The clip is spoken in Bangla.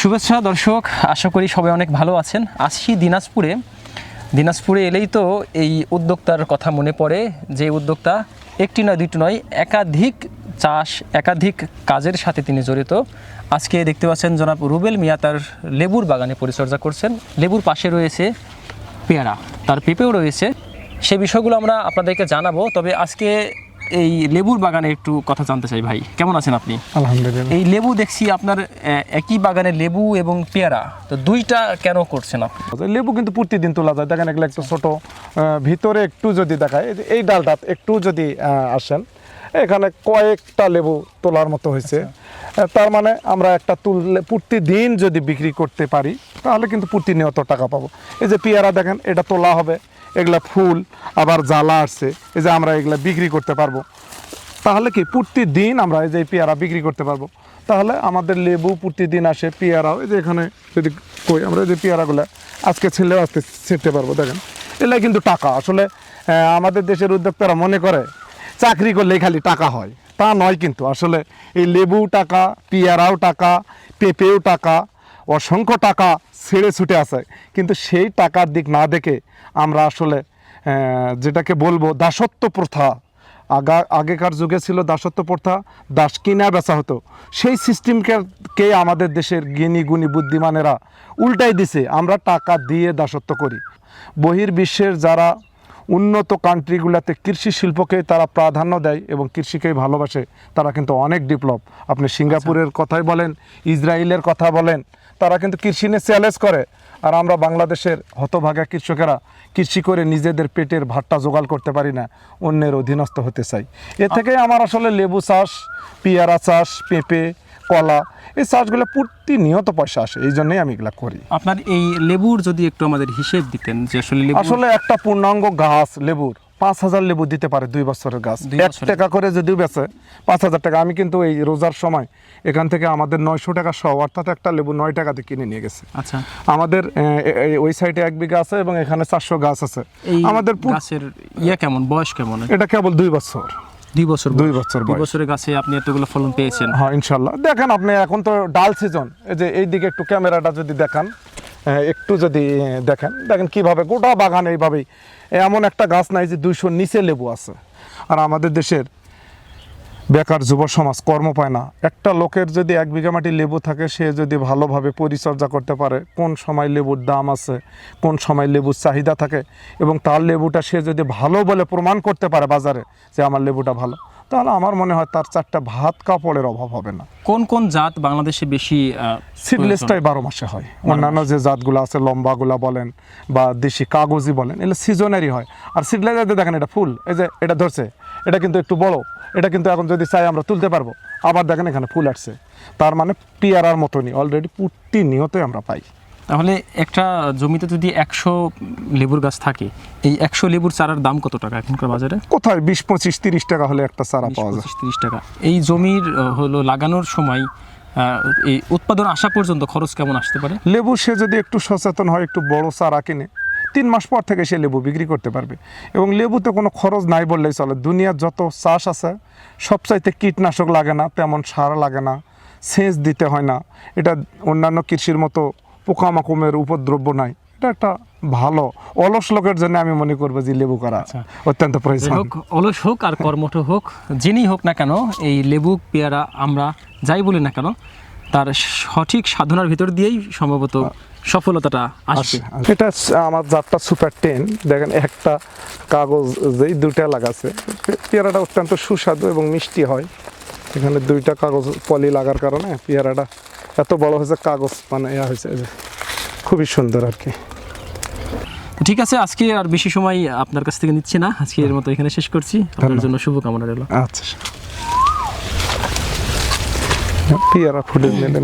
শুভেচ্ছা দর্শক, আশা করি সবাই অনেক ভালো আছেন। আসছি দিনাজপুরে। দিনাজপুরে এলেই তো এই উদ্যোক্তার কথা মনে পড়ে যে উদ্যোক্তা একটি নয়, দুইটি নয়, একাধিক চাষ, একাধিক কাজের সাথে তিনি জড়িত। আজকে দেখতে পাচ্ছেন জনাব রুবেল মিয়া তার লেবুর বাগানে পরিচর্যা করছেন। লেবুর পাশে রয়েছে পেয়ারা, তার পেঁপেও রয়েছে। সে বিষয়গুলো আমরা আপনাদেরকে জানাব, তবে আজকে এই লেবুর বাগানে একটু কথা জানতে চাই ভাই। কেমন আছেন আপনি? আলহামদুলিল্লাহ। এই লেবু দেখছি আপনার একই বাগানে লেবু এবং পেয়ারা। তো দুইটা কেন করছেন আপনি? লেবু কিন্তু প্রতিদিন তোলা যায়। দেখেন এগুলো একটু ছোট ভিতরে একটু যদি দেখায় এই ডালটা একটু যদি আসেন এখানে কয়েকটা লেবু তোলার মতো হয়েছে। তার মানে আমরা একটা তুললে প্রতিদিন যদি বিক্রি করতে পারি তাহলে কিন্তু প্রতিনিয়ত টাকা পাবো। এই যে পেয়ারা দেখেন এটা তোলা হবে। এগুলা ফুল, আবার জ্বালা আসছে, এই যে আমরা এগুলা বিক্রি করতে পারব। তাহলে কি প্রতিদিন আমরা এই যে পেয়ারা বিক্রি করতে পারব? তাহলে আমাদের লেবু প্রতিদিন আসে, পেয়ারাও, এই যে এখানে যদি কই আমরা এই যে পেয়ারাগুলো আজকে ছেলেও আজকে ছেড়তে পারব, দেখেন। এগুলো কিন্তু টাকা, আসলে আমাদের দেশের উদ্যোক্তারা মনে করে, চাকরি করলেই খালি টাকা হয়। তা নয় কিন্তু, আসলে এই লেবু টাকা, পেয়ারাও টাকা, পেঁপেও টাকা অসংখ্য টাকা ছেড়ে ছুটে আছে। কিন্তু সেই টাকার দিক না দেখে আমরা আসলে যেটাকে বলব দাসত্ব প্রথা। আগা, আগেকার যুগে ছিল দাসত্ব প্রথা, দাস কিনা বেচা হতো। সেই সিস্টেমকে আমাদের দেশের জ্ঞানী গুণী, বুদ্ধিমানেরা উল্টাই দিছে, আমরা টাকা দিয়ে দাসত্ব করি। বহির্বিশ্বের যারা উন্নত কান্ট্রিগুলোতে কৃষি শিল্পকে তারা প্রাধান্য দেয় এবং কৃষিকেই ভালোবাসে তারা কিন্তু অনেক ডেভেলপ আপনি সিঙ্গাপুরের কথাই বলেন ইসরায়েলের কথা বলেন তারা কিন্তু কৃষি নিয়ে চ্যালেঞ্জ করে। আর আমরা বাংলাদেশের হতভাগা কৃষকেরা কৃষি করে নিজেদের পেটের ভাতটা জোগাড় করতে পারি না অন্যের অধীনস্থ হতে চাই। এ থেকে আমার আসলে লেবু চাষ পেয়ারা চাষ পেঁপে কলা এই চাষগুলো প্রতিনিয়ত পয়সা আসে এই জন্যই আমি এগুলা করি। আপনার এই লেবুর যদি একটু আমাদের হিসেব দিতেন যে আসলে আসলে একটা পূর্ণাঙ্গ গাছ লেবুর পাঁচ হাজার লেবু দিতে পারে দুই বছরের গাছ। এক টাকা করে যদি বেচে পাঁচ হাজার টাকা। আমি কিন্তু এই রোজার সময় এখান থেকে আমাদের নয়শো টাকা সহ অর্থাৎ একটা লেবু নয় টাকাতে কিনে নিয়ে গেছে। আচ্ছা। আমাদের ওই সাইডে এক বিঘা আছে এবং এখানে চারশো গাছ আছে। আমাদের গাছের ইয়ে কেমন বয়স কেমন? এটা কেবল দুই বছর। দুই বছর দুই বছর দুই বছরের গাছে আপনি এতগুলো ফলন পেয়েছেন। হ্যাঁ ইনশাল্লাহ দেখেন আপনি এখন তো ডাল সিজন এই যে এই দিকে একটু ক্যামেরাটা যদি দেখান একটু যদি দেখেন। দেখেন কীভাবে গোটা বাগান এইভাবেই। এমন একটা গাছ নাই যে দুইশোর নিচে লেবু আছে। আর আমাদের দেশের বেকার যুব সমাজ কর্ম পায় না। একটা লোকের যদি এক বিঘা মাটি লেবু থাকে সে যদি ভালোভাবে পরিচর্যা করতে পারে কোন সময় লেবুর দাম আছে কোন সময় লেবুর চাহিদা থাকে এবং তার লেবুটা সে যদি ভালো বলে প্রমাণ করতে পারে বাজারে যে আমার লেবুটা ভালো তাহলে আমার মনে হয় তার চারটা ভাত কাপড়ের অভাব হবে না। কোন কোন জাত বাংলাদেশে বেশি সিডলেসটাই বারো মাসে হয়। অন্যান্য যে জাতগুলো আছে লম্বাগুলা বলেন বা দেশি কাগজি বলেন এগুলো সিজনারি হয়। আর সিডলেসে দেখেন এটা ফুল এই যে এটা ধরছে এটা কিন্তু একটু বড়। এটা কিন্তু এখন যদি চাই আমরা তুলতে পারব। আবার দেখেন এখানে ফুল আসছে। তার মানে পিয়ারার মতনই অলরেডি প্রতিনিয়তই আমরা পাই। তাহলে একটা জমিতে যদি একশো লেবুর গাছ থাকে এই একশো লেবুর চারার দাম কত টাকা এখনকার বাজারে? কোথায় বিশ পঁচিশ তিরিশ টাকা হলে একটা চারা পাওয়া যায়। তিরিশ টাকা। এই জমির হলো লাগানোর সময় এই উৎপাদন আসা পর্যন্ত খরচ কেমন আসতে পারে? লেবু সে যদি একটু সচেতন হয় একটু বড় চারা কিনে তিন মাস পর থেকে সে লেবু বিক্রি করতে পারবে। এবং লেবুতে কোনো খরচ নাই বললেই চলে। দুনিয়ার যত চাষ আছে সবচাইতে কীটনাশক লাগে না তেমন সার লাগে না সেচ দিতে হয় না। এটা অন্যান্য কৃষির মতো পোকামাকড়ের উপদ্রব্য নাই। এটা একটা ভালো অলস লোকের জন্য আমি মনে করব যে লেবু করা আচ্ছা। অত্যন্ত প্রয়োজন। হোক অলস হোক আর কর্মঠ হোক যিনি হোক না কেন এই লেবু পেয়ারা আমরা যাই বলি না কেন তার সঠিক সাধনার ভিতর দিয়েই সম্ভবত সফলতাটা আসবে। আসে। এটা আমার জাতটা সুপার টেন দেখেন একটা কাগজ যেই দুইটা লাগাছে পেয়ারাটা অত্যন্ত সুস্বাদু এবং মিষ্টি হয়। এখানে দুইটা কাগজ পলি লাগার কারণে পেয়ারাটা এত বড় হয়েছে কাগজ মানে ইয়া হয়েছে খুবই সুন্দর আর কি। ঠিক আছে আজকে আর বেশি সময় আপনার কাছ থেকে নিচ্ছি না। আজকে এর মতো এখানে শেষ করছি। আপনার জন্য শুভকামনা রইল। আচ্ছা। पियारा फुटलेला